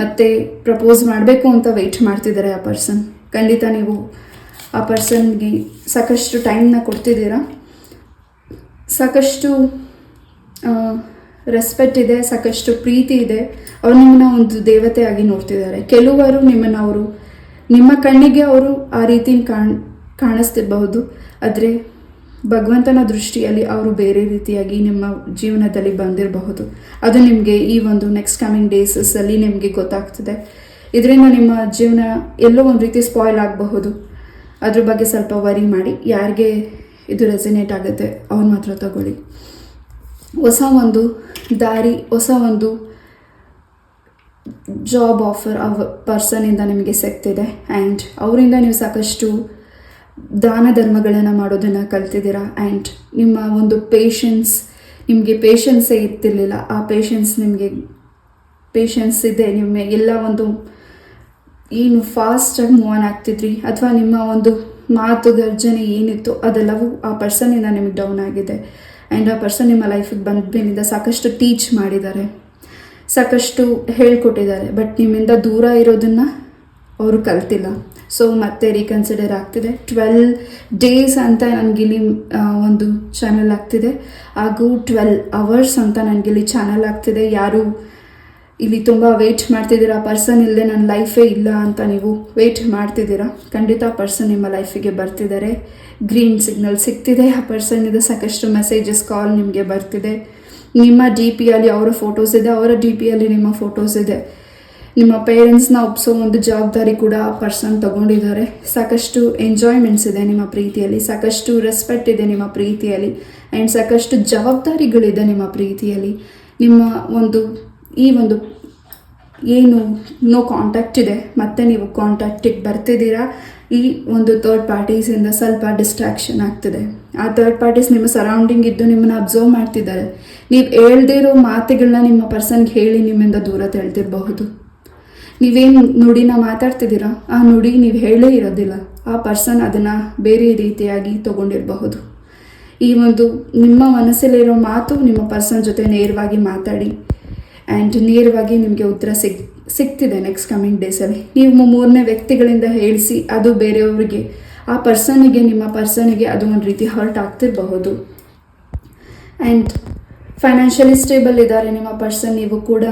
ಮತ್ತೆ ಪ್ರಪೋಸ್ ಮಾಡಬೇಕು ಅಂತ ವೆಯ್ಟ್ ಮಾಡ್ತಿದ್ದಾರೆ ಆ ಪರ್ಸನ್ ಖಂಡಿತ ನೀವು ಆ ಪರ್ಸನ್ಗೆ ಸಾಕಷ್ಟು ಟೈಮ್ನ ಕೊಡ್ತಿದ್ದೀರಾ. ಸಾಕಷ್ಟು ರೆಸ್ಪೆಕ್ಟ್ ಇದೆ, ಸಾಕಷ್ಟು ಪ್ರೀತಿ ಇದೆ. ಅವ್ರು ನಿಮ್ಮನ್ನ ಒಂದು ದೇವತೆಯಾಗಿ ನೋಡ್ತಿದ್ದಾರೆ. ಕೆಲವರು ನಿಮ್ಮನ್ನು ಅವರು, ನಿಮ್ಮ ಕಣ್ಣಿಗೆ ಅವರು ಆ ರೀತಿ ಕಾಣ್, ಕಾಣಿಸ್ತಿರಬಹುದು. ಆದರೆ ಭಗವಂತನ ದೃಷ್ಟಿಯಲ್ಲಿ ಅವರು ಬೇರೆ ರೀತಿಯಾಗಿ ನಿಮ್ಮ ಜೀವನದಲ್ಲಿ ಬಂದಿರಬಹುದು. ಅದು ನಿಮಗೆ ಈ ಒಂದು ನೆಕ್ಸ್ಟ್ ಕಮಿಂಗ್ ಡೇಸಸ್ಸಲ್ಲಿ ನಿಮಗೆ ಗೊತ್ತಾಗ್ತದೆ. ಇದರಿಂದ ನಿಮ್ಮ ಜೀವನ ಎಲ್ಲೋ ಒಂದು ರೀತಿ ಸ್ಪಾಯ್ಲ್ ಆಗಬಹುದು. ಅದ್ರ ಬಗ್ಗೆ ಸ್ವಲ್ಪ ವರಿ ಮಾಡಿ. ಯಾರಿಗೆ ಇದು ರೆಸಿನೇಟ್ ಆಗುತ್ತೆ ಅವ್ರು ಮಾತ್ರ ತಗೊಳ್ಳಿ. ಹೊಸ ಒಂದು ದಾರಿ, ಹೊಸ ಒಂದು ಜಾಬ್ ಆಫರ್ ಅವ ಪರ್ಸನಿಂದ ನಿಮಗೆ ಸಿಗ್ತಿದೆ ಆ್ಯಂಡ್ ಅವರಿಂದ ನೀವು ಸಾಕಷ್ಟು ದಾನ ಧರ್ಮಗಳನ್ನು ಮಾಡೋದನ್ನು ಕಲ್ತಿದ್ದೀರಾ? ಆ್ಯಂಡ್ ನಿಮ್ಮ ಒಂದು ಪೇಷನ್ಸ್ ನಿಮಗೆ ಪೇಷನ್ಸೇ ಇರ್ತಿರ್ಲಿಲ್ಲ. ಆ ಪೇಷನ್ಸ್ ನಿಮಗೆ ಪೇಷನ್ಸ್ ಇದೆ. ನಿಮ್ಮ ಎಲ್ಲ ಒಂದು ಏನು ಫಾಸ್ಟಾಗಿ ಮೂವ್ ಆನ್ ಆಗ್ತಿದ್ರಿ? ಅಥವಾ ನಿಮ್ಮ ಒಂದು ಮಾತು ಗರ್ಜನೆ ಏನಿತ್ತು ಅದೆಲ್ಲವೂ ಆ ಪರ್ಸನಿಂದ ನಿಮಗೆ ಡೌನ್ ಆಗಿದೆ. ಆ್ಯಂಡ್ ಆ ಪರ್ಸನ್ ನಿಮ್ಮ ಲೈಫಿಗೆ ಬಂದಿಂದ ಸಾಕಷ್ಟು ಟೀಚ್ ಮಾಡಿದ್ದಾರೆ. ಸಾಕಷ್ಟು ಹೇಳ್ಕೊಟ್ಟಿದ್ದಾರೆ. ಬಟ್ ನಿಮ್ಮಿಂದ ದೂರ ಇರೋದನ್ನು ಅವರು ಕಲ್ತಿಲ್ಲ. ಸೊ ಮತ್ತೆ ರೀಕನ್ಸಿಡರ್ ಆಗ್ತಿದೆ. ಟ್ವೆಲ್ ಡೇಸ್ ಅಂತ ನನಗಿಲ್ಲಿ ಒಂದು ಚಾನಲ್ ಆಗ್ತಿದೆ. ಹಾಗೂ ಟ್ವೆಲ್ ಅವರ್ಸ್ ಅಂತ ನನಗಿಲ್ಲಿ ಚಾನಲ್ ಆಗ್ತಿದೆ. ಯಾರು ಇಲ್ಲಿ ತುಂಬ ವೆಯ್ಟ್ ಮಾಡ್ತಿದ್ದೀರಾ? ಪರ್ಸನ್ ಇಲ್ಲದೆ ನನ್ನ ಲೈಫೇ ಇಲ್ಲ ಅಂತ ನೀವು ವೆಯ್ಟ್ ಮಾಡ್ತಿದ್ದೀರಾ? ಖಂಡಿತ ಪರ್ಸನ್ ನಿಮ್ಮ ಲೈಫಿಗೆ ಬರ್ತಿದ್ದಾರೆ. ಗ್ರೀನ್ ಸಿಗ್ನಲ್ ಸಿಗ್ತಿದೆ. ಆ ಪರ್ಸನ್ನಿಂದ ಸಾಕಷ್ಟು ಮೆಸೇಜಸ್ ಕಾಲ್ ನಿಮಗೆ ಬರ್ತಿದೆ. ನಿಮ್ಮ ಡಿ ಪಿಯಲ್ಲಿ ಅವರ ಫೋಟೋಸ್ ಇದೆ. ಅವರ ಡಿ ಪಿಯಲ್ಲಿ ನಿಮ್ಮ ಫೋಟೋಸ್ ಇದೆ. ನಿಮ್ಮ ಪೇರೆಂಟ್ಸ್ನ ಒಪ್ಸೋ ಒಂದು ಜವಾಬ್ದಾರಿ ಕೂಡ ಆ ಪರ್ಸನ್ ತಗೊಂಡಿದ್ದಾರೆ. ಸಾಕಷ್ಟು ಎಂಜಾಯ್ಮೆಂಟ್ಸ್ ಇದೆ ನಿಮ್ಮ ಪ್ರೀತಿಯಲ್ಲಿ. ಸಾಕಷ್ಟು ರೆಸ್ಪೆಕ್ಟ್ ಇದೆ ನಿಮ್ಮ ಪ್ರೀತಿಯಲ್ಲಿ. ಆ್ಯಂಡ್ ಸಾಕಷ್ಟು ಜವಾಬ್ದಾರಿಗಳಿದೆ ನಿಮ್ಮ ಪ್ರೀತಿಯಲ್ಲಿ. ನಿಮ್ಮ ಒಂದು, ಈ ಒಂದು ಏನು ನೋ ಕಾಂಟ್ಯಾಕ್ಟ್ ಇದೆ. ಮತ್ತೆ ನೀವು ಕಾಂಟ್ಯಾಕ್ಟಿಗೆ ಬರ್ತಿದ್ದೀರಾ. ಈ ಒಂದು ಥರ್ಡ್ ಪಾರ್ಟೀಸಿಂದ ಸ್ವಲ್ಪ ಡಿಸ್ಟ್ರಾಕ್ಷನ್ ಆಗ್ತಿದೆ. ಆ ಥರ್ಡ್ ಪಾರ್ಟೀಸ್ ನಿಮ್ಮ ಸರೌಂಡಿಂಗ್ ಇದ್ದು ನಿಮ್ಮನ್ನು ಅಬ್ಸರ್ವ್ ಮಾಡ್ತಿದ್ದಾರೆ. ನೀವು ಹೇಳ್ದೇ ಇರೋ ಮಾತುಗಳನ್ನ ನಿಮ್ಮ ಪರ್ಸನ್ಗೆ ಹೇಳಿ ನಿಮ್ಮಿಂದ ದೂರ ತಳ್ತಿರಬಹುದು ನೀವೇನು ನುಡಿನ ಮಾತಾಡ್ತಿದ್ದೀರಾ? ಆ ನುಡಿ ನೀವು ಹೇಳೇ ಇರೋದಿಲ್ಲ. ಆ ಪರ್ಸನ್ ಅದನ್ನು ಬೇರೆ ರೀತಿಯಾಗಿ ತಗೊಂಡಿರಬಹುದು. ಈ ಒಂದು ನಿಮ್ಮ ಮನಸ್ಸಲ್ಲಿರೋ ಮಾತು ನಿಮ್ಮ ಪರ್ಸನ್ ಜೊತೆ ನೇರವಾಗಿ ಮಾತಾಡಿ ಆ್ಯಂಡ್ ನೇರವಾಗಿ ನಿಮಗೆ ಉತ್ತರ ಸಿಗ್ ಸಿಗ್ತಿದೆ ನೆಕ್ಸ್ಟ್ ಕಮಿಂಗ್ ಡೇಸಲ್ಲಿ ನೀವು ಮೂರನೇ ವ್ಯಕ್ತಿಗಳಿಂದ ಹೇಳಿಸಿ, ಅದು ಬೇರೆಯವರಿಗೆ, ಆ ಪರ್ಸನಿಗೆ ನಿಮ್ಮ ಪರ್ಸನಿಗೆ ಅದು ಒಂದು ರೀತಿ ಹರ್ಟ್ ಆಗ್ತಿರಬಹುದು. ಆ್ಯಂಡ್ ಫೈನಾನ್ಷಿಯಲಿ ಸ್ಟೇಬಲ್ ಇದ್ದಾರೆ ನಿಮ್ಮ ಪರ್ಸನ್ ನೀವು ಕೂಡ.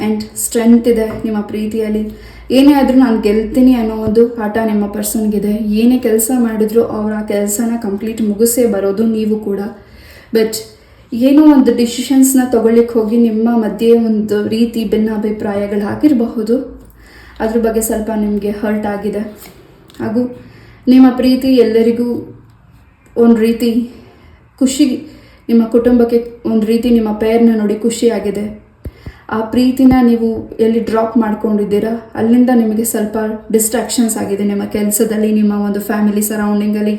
ಆ್ಯಂಡ್ ಸ್ಟ್ರೆಂತ್ ಇದೆ ನಿಮ್ಮ ಪ್ರೀತಿಯಲ್ಲಿ. ಏನೇ ಆದರೂ ನಾನು ಗೆಲ್ತೀನಿ ಅನ್ನೋ ಒಂದು ಹಠ ನಿಮ್ಮ ಪರ್ಸನ್ಗಿದೆ ಏನೇ ಕೆಲಸ ಮಾಡಿದ್ರು ಅವರ ಆ ಕೆಲಸನ ಕಂಪ್ಲೀಟ್ ಮುಗಿಸೇ ಬರೋದು ನೀವು ಕೂಡ. ಬಟ್ ಏನೋ ಒಂದು ಡಿಸಿಷನ್ಸ್ನ ತಗೊಳ್ಳಿಕ್ಕೆ ಹೋಗಿ ನಿಮ್ಮ ಮಧ್ಯೆ ಒಂದು ರೀತಿ ಭಿನ್ನಾಭಿಪ್ರಾಯಗಳು ಆಗಿರಬಹುದು ಅದ್ರ ಬಗ್ಗೆ ಸ್ವಲ್ಪ ನಿಮಗೆ ಹರ್ಟ್ ಆಗಿದೆ. ಹಾಗೂ ನಿಮ್ಮ ಪ್ರೀತಿ ಎಲ್ಲರಿಗೂ ಒಂದು ರೀತಿ ಖುಷಿ, ನಿಮ್ಮ ಕುಟುಂಬಕ್ಕೆ ಒಂದು ರೀತಿ ನಿಮ್ಮ ಪೇರ್ನ ನೋಡಿ ಖುಷಿಯಾಗಿದೆ. ಆ ಪ್ರೀತಿನ ನೀವು ಎಲ್ಲಿ ಡ್ರಾಪ್ ಮಾಡ್ಕೊಂಡಿದ್ದೀರಾ? ಅಲ್ಲಿಂದ ನಿಮಗೆ ಸ್ವಲ್ಪ ಡಿಸ್ಟ್ರಾಕ್ಷನ್ಸ್ ಆಗಿದೆ ನಿಮ್ಮ ಕೆಲಸದಲ್ಲಿ, ನಿಮ್ಮ ಒಂದು ಫ್ಯಾಮಿಲಿ ಸರೌಂಡಿಂಗಲ್ಲಿ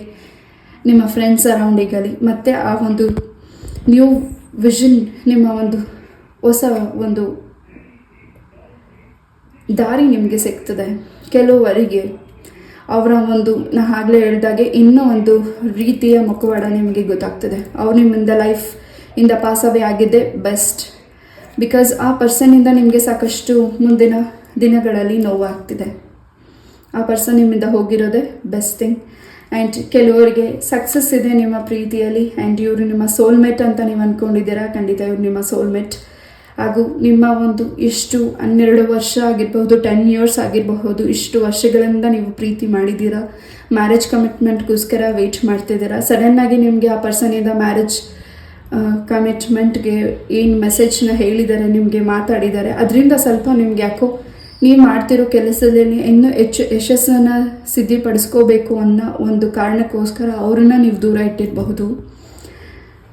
ನಿಮ್ಮ ಫ್ರೆಂಡ್ಸ್ ಸರೌಂಡಿಂಗಲ್ಲಿ ಮತ್ತು ಆ ಒಂದು ನ್ಯೂ ವಿಷನ್ ನಿಮ್ಮ ಒಂದು ಹೊಸ ಒಂದು ದಾರಿ ನಿಮಗೆ ಸಿಗ್ತದೆ. ಕೆಲವರಿಗೆ ಅವರ ಒಂದು ನಾ ಆಗಲೇ ಹೇಳಿದಾಗೆ ಇನ್ನೂ ಒಂದು ರೀತಿಯ ಮುಖವಾಡ ನಿಮಗೆ ಗೊತ್ತಾಗ್ತದೆ. ಅವ್ರು ನಿಮ್ಮಿಂದ ಲೈಫ್ ಇಂದ ಪಾಸ್ ಅವೇ ಆಗಿದ್ದೆ ಬೆಸ್ಟ್ ಬಿಕಾಸ್ ಆ ಪರ್ಸನ್ನಿಂದ ನಿಮಗೆ ಸಾಕಷ್ಟು ಮುಂದಿನ ದಿನಗಳಲ್ಲಿ ನೋವಾಗ್ತಿದೆ. ಆ ಪರ್ಸನ್ ನಿಮ್ಮಿಂದ ಹೋಗಿರೋದೇ ಬೆಸ್ಟ್ ಥಿಂಗ್ ಆ್ಯಂಡ್ ಕೆಲವರಿಗೆ ಸಕ್ಸಸ್ ಇದೆ ನಿಮ್ಮ ಪ್ರೀತಿಯಲ್ಲಿ. ಆ್ಯಂಡ್ ಇವರು ನಿಮ್ಮ ಸೋಲ್ಮೇಟ್ ಅಂತ ನೀವು ಅಂದ್ಕೊಂಡಿದ್ದೀರಾ ಖಂಡಿತ ಇವ್ರು ನಿಮ್ಮ ಸೋಲ್ಮೇಟ್ ಹಾಗೂ ನಿಮ್ಮ ಒಂದು ಇಷ್ಟು ಹನ್ನೆರಡು ವರ್ಷ ಆಗಿರಬಹುದು ಟೆನ್ ಇಯರ್ಸ್ ಆಗಿರಬಹುದು, ಇಷ್ಟು ವರ್ಷಗಳಿಂದ ನೀವು ಪ್ರೀತಿ ಮಾಡಿದ್ದೀರಾ? ಮ್ಯಾರೇಜ್ ಕಮಿಟ್ಮೆಂಟ್ಗೋಸ್ಕರ ವೆಯ್ಟ್ ಮಾಡ್ತಿದ್ದೀರಾ? ಸಡನ್ನಾಗಿ ನಿಮಗೆ ಆ ಪರ್ಸನಿಂದ ಮ್ಯಾರೇಜ್ ಕಮಿಟ್ಮೆಂಟ್ಗೆ ಏನು ಮೆಸೇಜ್ನ ಹೇಳಿದ್ದಾರೆ, ನಿಮಗೆ ಮಾತಾಡಿದ್ದಾರೆ, ಅದರಿಂದ ಸ್ವಲ್ಪ ನಿಮ್ಗೆ ಯಾಕೋ ನೀವು ಮಾಡ್ತಿರೋ ಕೆಲಸದಲ್ಲಿ ಇನ್ನೂ ಹೆಚ್ಚು ಯಶಸ್ಸನ್ನು ಸಿದ್ಧಿಪಡಿಸ್ಕೋಬೇಕು ಅನ್ನೋ ಒಂದು ಕಾರಣಕ್ಕೋಸ್ಕರ ಅವ್ರನ್ನ ನೀವು ದೂರ ಇಟ್ಟಿರಬಹುದು.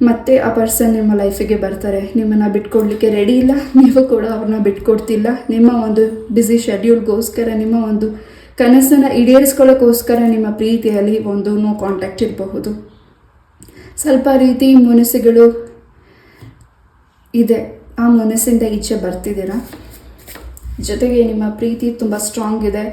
ಮತ್ತೆ ಆ ಪರ್ಸನ್ ನಿಮ್ಮ ಲೈಫಿಗೆ ಬರ್ತಾರೆ. ನಿಮ್ಮನ್ನು ಬಿಟ್ಕೊಡ್ಲಿಕ್ಕೆ ರೆಡಿ ಇಲ್ಲ. ನೀವು ಕೂಡ ಅವ್ರನ್ನ ಬಿಟ್ಕೊಡ್ತಿಲ್ಲ. ನಿಮ್ಮ ಒಂದು ಬ್ಯುಸಿ ಶೆಡ್ಯೂಲ್ಗೋಸ್ಕರ ನಿಮ್ಮ ಒಂದು ಕನಸನ್ನು ಈಡೇರಿಸ್ಕೊಳ್ಳೋಕ್ಕೋಸ್ಕರ ನಿಮ್ಮ ಪ್ರೀತಿಯಲ್ಲಿ ಒಂದು ನೋ ಕಾಂಟ್ಯಾಕ್ಟ್ ಇರಬಹುದು. ಸ್ವಲ್ಪ ರೀತಿ ಮನಸ್ಸುಗಳು ಇದೆ. ಆ ಮನಸ್ಸಿಂದ ಈಚೆ ಬರ್ತಿದ್ದೀರಾ? ಜೊತೆಗೆ ನಿಮ್ಮ ಪ್ರೀತಿ ತುಂಬ ಸ್ಟ್ರಾಂಗ್ ಇದೆ.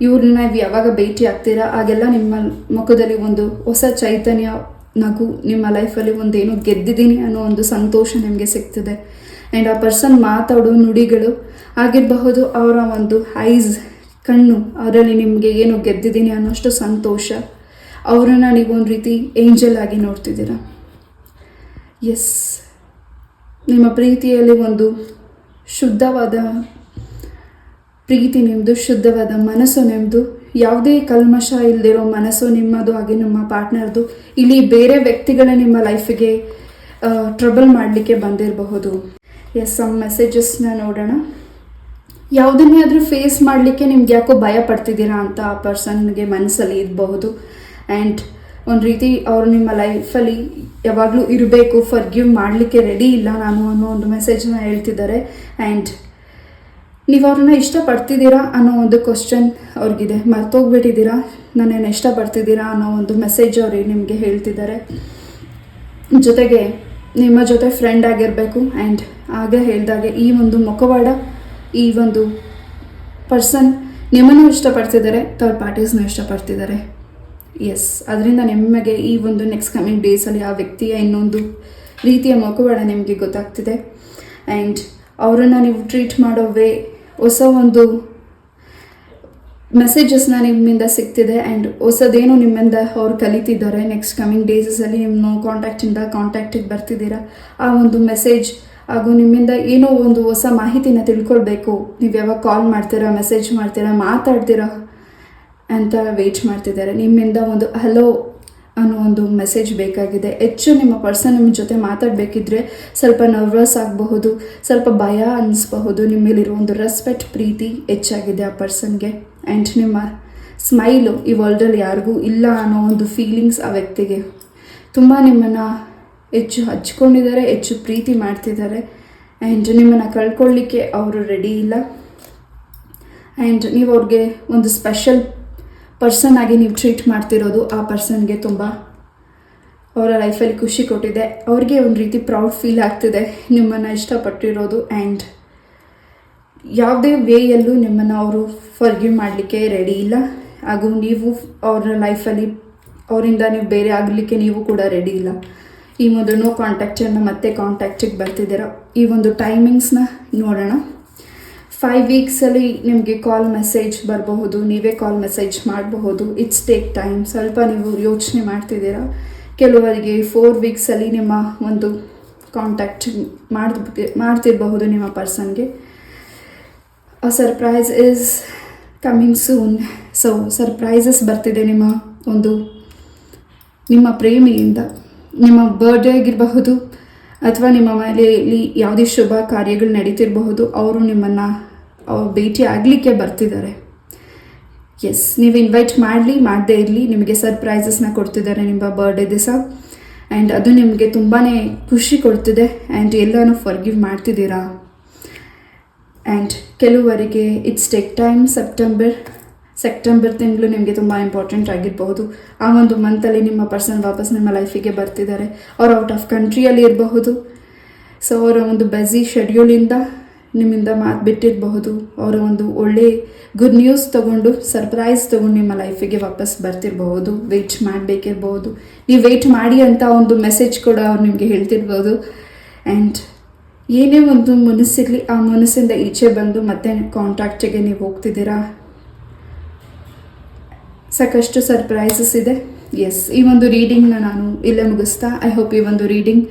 ಇವ್ರನ್ನ ಯಾವಾಗ ಭೇಟಿ ಆಗ್ತೀರಾ? ಆಗೆಲ್ಲ ನಿಮ್ಮ ಮುಖದಲ್ಲಿ ಒಂದು ಹೊಸ ಚೈತನ್ಯ ನಗು ನಿಮ್ಮ ಲೈಫಲ್ಲಿ ಒಂದೇನೋ ಗೆದ್ದಿದ್ದೀನಿ ಅನ್ನೋ ಒಂದು ಸಂತೋಷ ನಿಮಗೆ ಸಿಗ್ತದೆ. ಆ್ಯಂಡ್ ಆ ಪರ್ಸನ್ ಮಾತಾಡೋ ನುಡಿಗಳು ಆಗಿರಬಹುದು, ಅವರ ಒಂದು ಐಸ್ ಕಣ್ಣು, ಅದರಲ್ಲಿ ನಿಮಗೆ ಏನು ಗೆದ್ದಿದ್ದೀನಿ ಅನ್ನೋಷ್ಟು ಸಂತೋಷ. ಅವರನ್ನು ನೀವು ಒಂದು ರೀತಿ ಏಂಜಲ್ ಆಗಿ ನೋಡ್ತಿದ್ದೀರಾ. ಎಸ್ ನಿಮ್ಮ ಪ್ರೀತಿಯಲ್ಲಿ ಒಂದು ಶುದ್ಧವಾದ ಪ್ರೀತಿ ನಿಮ್ಮದು ಶುದ್ಧವಾದ ಮನಸ್ಸು ನಿಮ್ಮದು ಯಾವುದೇ ಕಲ್ಮಶ ಇಲ್ಲದಿರೋ ಮನಸ್ಸು ನಿಮ್ಮದು, ಹಾಗೆ ನಿಮ್ಮ ಪಾರ್ಟ್ನರ್ದು. ಇಲ್ಲಿ ಬೇರೆ ವ್ಯಕ್ತಿಗಳ ನಿಮ್ಮ ಲೈಫಿಗೆ ಟ್ರಬಲ್ ಮಾಡಲಿಕ್ಕೆ ಬಂದಿರಬಹುದು. ಎಸ್ ಸಮ್ ಮೆಸೇಜಸ್ನ ನೋಡೋಣ. ಯಾವುದನ್ನೇ ಆದರೂ ಫೇಸ್ ಮಾಡಲಿಕ್ಕೆ ನಿಮ್ಗೆ ಯಾಕೋ ಭಯ ಪಡ್ತಿದ್ದೀರಾ ಅಂತ ಆ ಪರ್ಸನ್ಗೆ ಮನಸ್ಸಲ್ಲಿ ಇರಬಹುದು. ಆ್ಯಂಡ್ ಒಂದು ರೀತಿ ಅವರು ನಿಮ್ಮ ಲೈಫಲ್ಲಿ ಯಾವಾಗಲೂ ಇರಬೇಕು ಫರ್ಗ್ಯೂ ಮಾಡಲಿಕ್ಕೆ ರೆಡಿ ಇಲ್ಲ ನಾನು ಅನ್ನೋ ಒಂದು ಮೆಸೇಜನ್ನ ಹೇಳ್ತಿದ್ದಾರೆ. ಆ್ಯಂಡ್ ನೀವು ಅವ್ರನ್ನ ಇಷ್ಟಪಡ್ತಿದ್ದೀರಾ ಅನ್ನೋ ಒಂದು ಕ್ವಶನ್ ಅವ್ರಿಗಿದೆ. ಮರ್ತೋಗ್ಬಿಟ್ಟಿದ್ದೀರಾ? ನಾನೇನು ಇಷ್ಟಪಡ್ತಿದ್ದೀರಾ ಅನ್ನೋ ಒಂದು ಮೆಸೇಜ್ ಅವ್ರಿಗೆ ನಿಮಗೆ ಹೇಳ್ತಿದ್ದಾರೆ. ಜೊತೆಗೆ ನಿಮ್ಮ ಜೊತೆ ಫ್ರೆಂಡ್ ಆಗಿರಬೇಕು ಆ್ಯಂಡ್ ಆಗ ಹೇಳಿದಾಗೆ ಈ ಒಂದು ಮುಖವಾಡ, ಈ ಒಂದು ಪರ್ಸನ್ ನಿಮ್ಮನ್ನು ಇಷ್ಟಪಡ್ತಿದ್ದಾರೆ ಥರ್ಡ್ ಪಾರ್ಟೀಸ್ನ ಇಷ್ಟಪಡ್ತಿದ್ದಾರೆ. ಎಸ್ ಅದರಿಂದ ನಿಮಗೆ ಈ ಒಂದು ನೆಕ್ಸ್ಟ್ ಕಮಿಂಗ್ ಡೇಸಲ್ಲಿ ಆ ವ್ಯಕ್ತಿಯ ಇನ್ನೊಂದು ರೀತಿಯ ಮುಖವಾಡ ನಿಮಗೆ ಗೊತ್ತಾಗ್ತಿದೆ. ಆ್ಯಂಡ್ ಅವರನ್ನು ನೀವು ಟ್ರೀಟ್ ಮಾಡೋ ವೇ ಹೊಸ ಒಂದು ಮೆಸೇಜಸ್ನ ನಿಮ್ಮಿಂದ ಸಿಗ್ತಿದೆ ಆ್ಯಂಡ್ ಹೊಸದೇನು ನಿಮ್ಮಿಂದ ಅವ್ರು ಕಲಿತಿದ್ದಾರೆ ನೆಕ್ಸ್ಟ್ ಕಮಿಂಗ್ ಡೇಸಸಲ್ಲಿ ನಿಮ್ಮ ಕಾಂಟ್ಯಾಕ್ಟಿಂದ ಕಾಂಟ್ಯಾಕ್ಟಿಗೆ ಬರ್ತಿದ್ದೀರಾ? ಆ ಒಂದು ಮೆಸೇಜ್ ಹಾಗೂ ನಿಮ್ಮಿಂದ ಏನೋ ಒಂದು ಹೊಸ ಮಾಹಿತಿನ ತಿಳ್ಕೊಳ್ಬೇಕು. ನೀವು ಯಾವಾಗ ಕಾಲ್ ಮಾಡ್ತೀರಾ ಮೆಸೇಜ್ ಮಾಡ್ತೀರಾ, ಮಾತಾಡ್ತೀರಾ ಅಂತ ವೇಟ್ ಮಾಡ್ತಿದ್ದಾರೆ. ನಿಮ್ಮಿಂದ ಒಂದು ಹಲೋ ಅನ್ನೋ ಒಂದು ಮೆಸೇಜ್ ಬೇಕಾಗಿದೆ. ಹೆಚ್ಚು ನಿಮ್ಮ ಪರ್ಸನ್ ನಿಮ್ಮ ಜೊತೆ ಮಾತಾಡಬೇಕಿದ್ರೆ ಸ್ವಲ್ಪ ನರ್ವಸ್ ಆಗಬಹುದು, ಸ್ವಲ್ಪ ಭಯ ಅನ್ನಿಸ್ಬಹುದು ನಿಮ್ಮಲ್ಲಿರೋ ಒಂದು ರೆಸ್ಪೆಕ್ಟ್ ಪ್ರೀತಿ ಹೆಚ್ಚಾಗಿದೆ ಆ ಪರ್ಸನ್ಗೆ ಆ್ಯಂಡ್ ನಿಮ್ಮ ಸ್ಮೈಲು ಈ ವರ್ಲ್ಡಲ್ಲಿ ಯಾರಿಗೂ ಇಲ್ಲ ಅನ್ನೋ ಒಂದು ಫೀಲಿಂಗ್ಸ್ ಆ ವ್ಯಕ್ತಿಗೆ. ತುಂಬ ನಿಮ್ಮನ್ನು ಹೆಚ್ಚು ಹಚ್ಕೊಂಡಿದ್ದಾರೆ, ಹೆಚ್ಚು ಪ್ರೀತಿ ಮಾಡ್ತಿದ್ದಾರೆ. ಆ್ಯಂಡ್ ನಿಮ್ಮನ್ನು ಕಳ್ಕೊಳ್ಳಿಕ್ಕೆ ಅವರು ರೆಡಿ ಇಲ್ಲ. ಆ್ಯಂಡ್ ನೀವು ಅವ್ರಿಗೆ ಒಂದು ಸ್ಪೆಷಲ್ ಪರ್ಸನ್ ಆಗಿ ನೀವು ಟ್ರೀಟ್ ಮಾಡ್ತಿರೋದು ಆ ಪರ್ಸನ್ಗೆ ತುಂಬ ಅವರ ಲೈಫಲ್ಲಿ ಖುಷಿ ಕೊಟ್ಟಿದೆ. ಅವ್ರಿಗೆ ಒಂದು ರೀತಿ ಪ್ರೌಡ್ ಫೀಲ್ ಆಗ್ತಿದೆ. ನಿಮ್ಮನ್ನು ಇಷ್ಟಪಟ್ಟಿರೋದು ಆ್ಯಂಡ್ ಯಾವುದೇ ವೇಯಲ್ಲೂ ನಿಮ್ಮನ್ನು ಅವರು ಫರ್ಗಿವ್ ಮಾಡಲಿಕ್ಕೆ ರೆಡಿ ಇಲ್ಲ. ಹಾಗೂ ನೀವು ಅವರ ಲೈಫಲ್ಲಿ ಅವರಿಂದ ನೀವು ಬೇರೆ ಆಗಲಿಕ್ಕೆ ನೀವು ಕೂಡ ರೆಡಿ ಇಲ್ಲ. ಈ ಮೊದಲು ಕಾಂಟ್ಯಾಕ್ಟನ್ನು ಮತ್ತೆ ಕಾಂಟ್ಯಾಕ್ಟಿಗೆ ಬರ್ತಿದ್ದೀರಾ. ಈ ಒಂದು ಟೈಮಿಂಗ್ಸ್ನ ನೋಡೋಣ. ಫೈವ್ ವೀಕ್ಸಲ್ಲಿ ನಿಮಗೆ ಕಾಲ್ ಮೆಸೇಜ್ ಬರಬಹುದು, ನೀವೇ ಕಾಲ್ ಮೆಸೇಜ್ ಮಾಡಬಹುದು. ಇಟ್ಸ್ ಟೇಕ್ ಟೈಮ್ ಸ್ವಲ್ಪ ನೀವು ಯೋಚನೆ ಮಾಡ್ತಿದ್ದೀರಾ? ಕೆಲವರಿಗೆ ಫೋರ್ ವೀಕ್ಸಲ್ಲಿ ನಿಮ್ಮ ಒಂದು ಕಾಂಟ್ಯಾಕ್ಟ್ ಮಾಡ್ ಮಾಡ್ತಿರಬಹುದು ನಿಮ್ಮ ಪರ್ಸನ್ಗೆ a surprise is coming soon so surprises ಬರ್ತಿದೆ ನಿಮ್ಮ ಒಂದು, ನಿಮ್ಮ ಪ್ರೇಮಿಯಿಂದ. ನಿಮ್ಮ ಬರ್ಡೇ ಆಗಿರಬಹುದು, ಅಥವಾ ನಿಮ್ಮ ಮನೆಯಲ್ಲಿ ಯಾವುದೇ ಶುಭ ಕಾರ್ಯಗಳು ನಡೀತಿರಬಹುದು, ಅವರು ನಿಮ್ಮನ್ನು ಭೇಟಿ ಆಗಲಿಕ್ಕೆ ಬರ್ತಿದ್ದಾರೆ. ಎಸ್ ನೀವು ಇನ್ವೈಟ್ ಮಾಡಲಿ, ಮಾಡದೇ ಇರಲಿ. ನಿಮಗೆ ಸರ್ಪ್ರೈಸಸ್ನ ಕೊಡ್ತಿದ್ದಾರೆ ನಿಮ್ಮ ಬರ್ಡೇ ದಿವಸ. ಆ್ಯಂಡ್ ಅದು ನಿಮಗೆ ತುಂಬಾ ಖುಷಿ ಕೊಡ್ತಿದೆ ಆ್ಯಂಡ್ ಎಲ್ಲನೂ ಫರ್ಗಿವ್ ಮಾಡ್ತಿದ್ದೀರಾ. ಆ್ಯಂಡ್ ಕೆಲವರಿಗೆ it's take time September September ತಿಂಗಳು ನಿಮಗೆ ತುಂಬ ಇಂಪಾರ್ಟೆಂಟ್ ಆಗಿರಬಹುದು. ಆ ಒಂದು ಮಂತಲ್ಲಿ ನಿಮ್ಮ ಪರ್ಸನ್ ವಾಪಸ್ ನಿಮ್ಮ ಲೈಫಿಗೆ ಬರ್ತಿದ್ದಾರೆ. ಅವ್ರು ಔಟ್ ಆಫ್ ಕಂಟ್ರಿಯಲ್ಲಿ ಇರಬಹುದು. ಸೊ ಅವರ ಒಂದು ಬ್ಯುಸಿ ಶೆಡ್ಯೂಲಿಂದ ನಿಮ್ಮಿಂದ ಮಾತು ಬಿಟ್ಟಿರಬಹುದು. ಅವರ ಒಂದು ಒಳ್ಳೆ ಗುಡ್ ನ್ಯೂಸ್ ತೊಗೊಂಡು ಸರ್ಪ್ರೈಸ್ ತೊಗೊಂಡು ನಿಮ್ಮ ಲೈಫಿಗೆ ವಾಪಸ್ ಬರ್ತಿರಬಹುದು. ವೆಯ್ಟ್ ಮಾಡಬೇಕಿರ್ಬೋದು ನೀವು ವೆಯ್ಟ್ ಮಾಡಿ ಅಂತ ಒಂದು ಮೆಸೇಜ್ ಕೂಡ ಅವ್ರು ನಿಮಗೆ ಹೇಳ್ತಿರ್ಬೋದು. ಆ್ಯಂಡ್ ಏನೇ ಒಂದು ಮನಸ್ಸಿರಲಿ, ಆ ಮನಸ್ಸಿಂದ ಈಚೆ ಬಂದು ಮತ್ತೆ ಕಾಂಟ್ಯಾಕ್ಟಿಗೆ ನೀವು ಹೋಗ್ತಿದ್ದೀರಾ? ಸಾಕಷ್ಟು ಸರ್ಪ್ರೈಸಸ್ ಇದೆ. ಎಸ್ ಈ ಒಂದು ರೀಡಿಂಗ್ನ ನಾನು ಇಲ್ಲೇ ಮುಗಿಸ್ತಾ ಐ ಹೋಪ್ ಈ ಒಂದು ರೀಡಿಂಗ್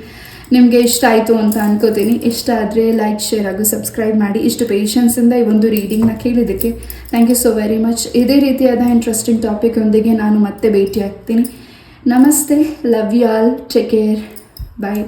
ನಿಮಗೆ ಇಷ್ಟ ಆಯಿತು ಅಂತ ಅನ್ಕೋತೀನಿ. ಇಷ್ಟ ಆದರೆ ಲೈಕ್ ಶೇರ್ ಹಾಗೂ ಸಬ್ಸ್ಕ್ರೈಬ್ ಮಾಡಿ. ಇಷ್ಟು ಪೇಷನ್ಸಿಂದ ಈ ಒಂದು ರೀಡಿಂಗ್ನ ಕೇಳಿದ್ದಕ್ಕೆ thank you so very much ಇದೇ ರೀತಿಯಾದ ಇಂಟ್ರೆಸ್ಟಿಂಗ್ ಟಾಪಿಕ್ ಒಂದಿಗೆ ನಾನು ಮತ್ತೆ ಭೇಟಿ ಆಗ್ತೀನಿ ನಮಸ್ತೆ. Love you all take care bye